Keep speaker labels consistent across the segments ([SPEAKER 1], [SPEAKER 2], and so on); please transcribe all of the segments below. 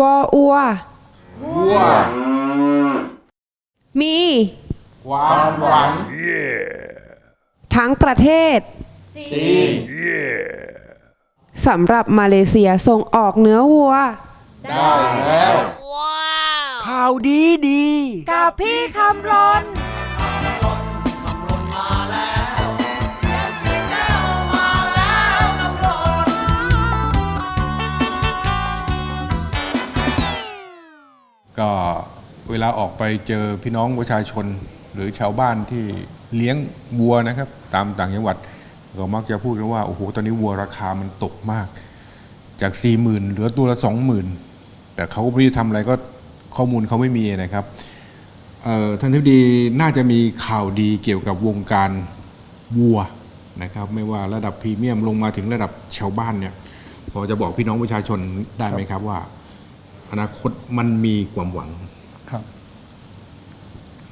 [SPEAKER 1] วออัว
[SPEAKER 2] วัว
[SPEAKER 1] มี
[SPEAKER 2] ความหวัง
[SPEAKER 1] ทั้งประเทศ
[SPEAKER 2] จีน
[SPEAKER 1] สำหรับมาเลเซียส่งออกเนื้อวัว
[SPEAKER 2] ได้แล้ว
[SPEAKER 3] ข่าวดีดี
[SPEAKER 4] กับพี่คำรน
[SPEAKER 5] เวลาออกไปเจอพี่น้องประชาชน หรือชาวบ้านที่เลี้ยงวัวนะครับ ตามต่างจังหวัดก็มักจะพูดกันว่า โอ้โห ตอนนี้วัวราคามันตกมาก จาก4ี่หมื่นเหลือตัวละสองหมื่นแต่เขาก็ไม่รู้จะทำอะไรก็ข้อมูลเขาไม่มีนะครับท่านทิบดีน่าจะมีข่าวดีเกี่ยวกับวงการวัวนะครับ ไม่ว่าระดับพรีเมียมลงมาถึงระดับชาวบ้านเนี่ยพอจะบอกพี่น้องประชาชนได้ไหมครับว่า อนาคตมันมีความหวัง
[SPEAKER 6] ครับ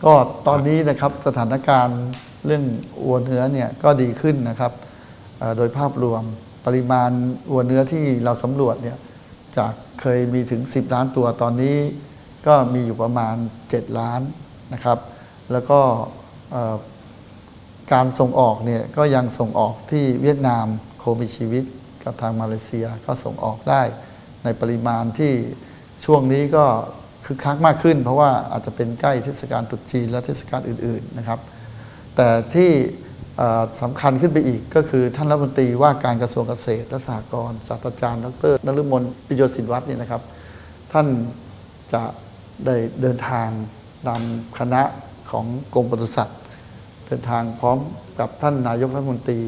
[SPEAKER 6] ก็ตอนนี้นะครับสถานการณ์เรื่องวัวเนื้อเนี่ยก็ดีขึ้นนะครับเอ่อโดยภาพรวมปริมาณวัวเนื้อที่เราสำรวจเนี่ยจากเคยมีถึง 10 ล้านตัวตอนนี้ ก็มีอยู่ประมาณ 7 ล้านนะครับ แล้วก็เอ่อการส่งออกเนี่ยก็ยังส่งออกที่เวียดนามโคมีชีวิต กับทางมาเลเซียก็ส่งออกได้ ในปริมาณที่ช่วงนี้ก็ คึกคักมากขึ้น เพราะว่าอาจจะเป็นใกล้เทศกาลตรุษจีนและเทศกาลอื่นๆนะครับ แต่ที่สำคัญขึ้นไปอีกก็คือท่านรัฐมนตรีว่าการกระทรวงเกษตรและสหกรณ์ศาสตราจารย์ดรนฤมลปิโยสินวัฒน์นี่นะครับ ท่านจะได้เดินทางนำคณะของกรมปศุสัตว์ เดินทางพร้อมกับท่านนายกรัฐมนตรี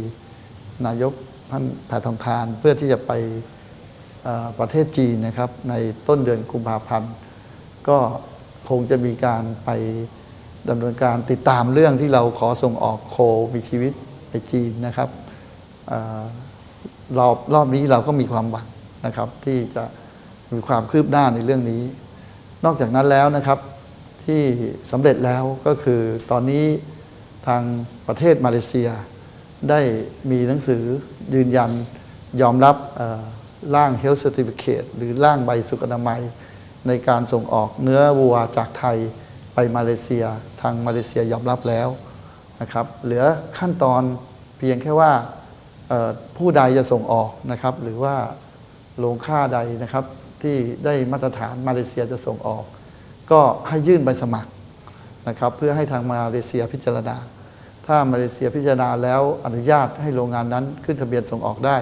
[SPEAKER 6] นายกท่านแพทองทานเพื่อที่จะไปประเทศจีนนะครับ ในต้นเดือนกุมภาพันธ์ ก็คงจะมีการไปดำเนินการติดตามเรื่องที่เราขอส่งออกโคมีชีวิตไปจีนนะครับอรอบรอบนี้เราก็มีความหวังนะครับ ที่จะมีความคืบหน้าในเรื่องนี้ นอกจากนั้นแล้วนะครับที่สำเร็จแล้วก็คือตอนนี้ทางประเทศมาเลเซีย ได้มีหนังสือยืนยันยอมรับร่าง Health Certificate หรือร่างใบสุขอนามัย ในการส่งออกเนื้อวัวจากไทยไปมาเลเซีย ทางมาเลเซียยอมรับแล้วนะครับ เหลือขั้นตอนเพียงแค่ว่าผู้ใดจะส่งออกนะครับ หรือว่าโรงค่าใดนะครับ ที่ได้มาตรฐานมาเลเซียจะส่งออก ก็ให้ยื่นใบสมัครนะครับ เพื่อให้ทางมาเลเซียพิจารณา ถ้ามาเลเซียพิจารณาแล้วอนุญาตให้โรงงานนั้นขึ้นทะเบียนส่งออกได้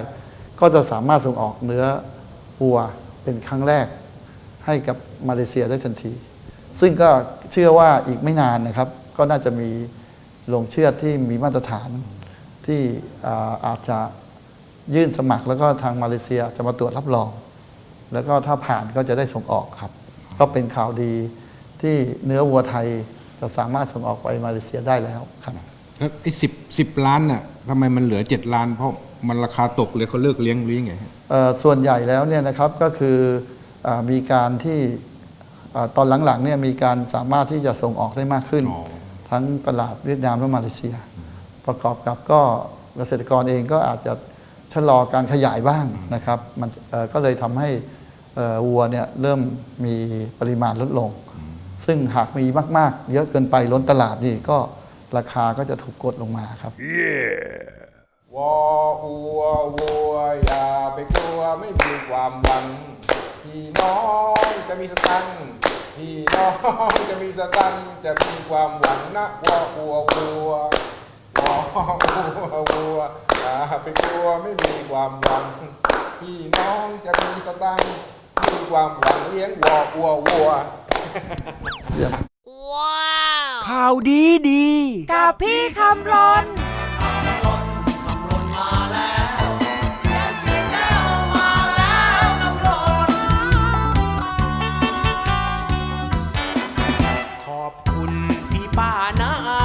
[SPEAKER 6] ก็จะสามารถส่งออกเนื้อวัวเป็นครั้งแรก ให้กับมาเลเซียได้ทันที ซึ่งก็เชื่อว่าอีกไม่นานนะครับ ก็น่าจะมีโรงเชือดที่มีมาตรฐานที่อ่าอาจจะยื่นสมัครแล้วก็ทางมาเลเซียจะมาตรวจรับรอง แล้วก็ถ้าผ่านก็จะได้ส่งออกครับ ก็เป็นข่าวดีที่เนื้อวัวไทยจะสามารถส่งออกไปมาเลเซียได้แล้วครับ
[SPEAKER 5] แล้วไอ้สิบสิบล้านน่ะทำไมมันเหลือเจ็ดล้าน เพราะมันราคาตกเลยเขาเลิกเลี้ยงหรือยังไงฮะ
[SPEAKER 6] เอ่อส่วนใหญ่แล้วเนี่ยนะครับก็คืออา มีการที่อ่าตอนหลังๆเนี่ยมีการสามารถที่จะส่งออกได้มากขึ้น
[SPEAKER 5] อ๋อ
[SPEAKER 6] ทั้งตลาดเวียดนามและมาเลเซีย ประกอบกับก็เกษตรกรเองก็อาจจะชะลอการขยายบ้างนะครับมันเอ่อก็เลยทำให้เอ่อวัวเนี่ยเริ่มมีปริมาณลดลง ซึ่งหากมีมาก ๆ เยอะเกินไปล้นตลาดนี่ก็ราคาก็จะถูกกดลงมาครับ
[SPEAKER 2] วออัววัวอย่าไปกลัวไม่มีความหวัง พี่น้องจะมีสตังพี่น้องจะมีสตังจะมีความหวังนะวออัววัววัววัวอย่าไปกลัวไม่มีความหวัง พี่น้องจะมีสตังมีความหวังเลี้ยงวออัววัว
[SPEAKER 3] ข่าวดีดี
[SPEAKER 4] กับพี่คำรน
[SPEAKER 3] ป่านา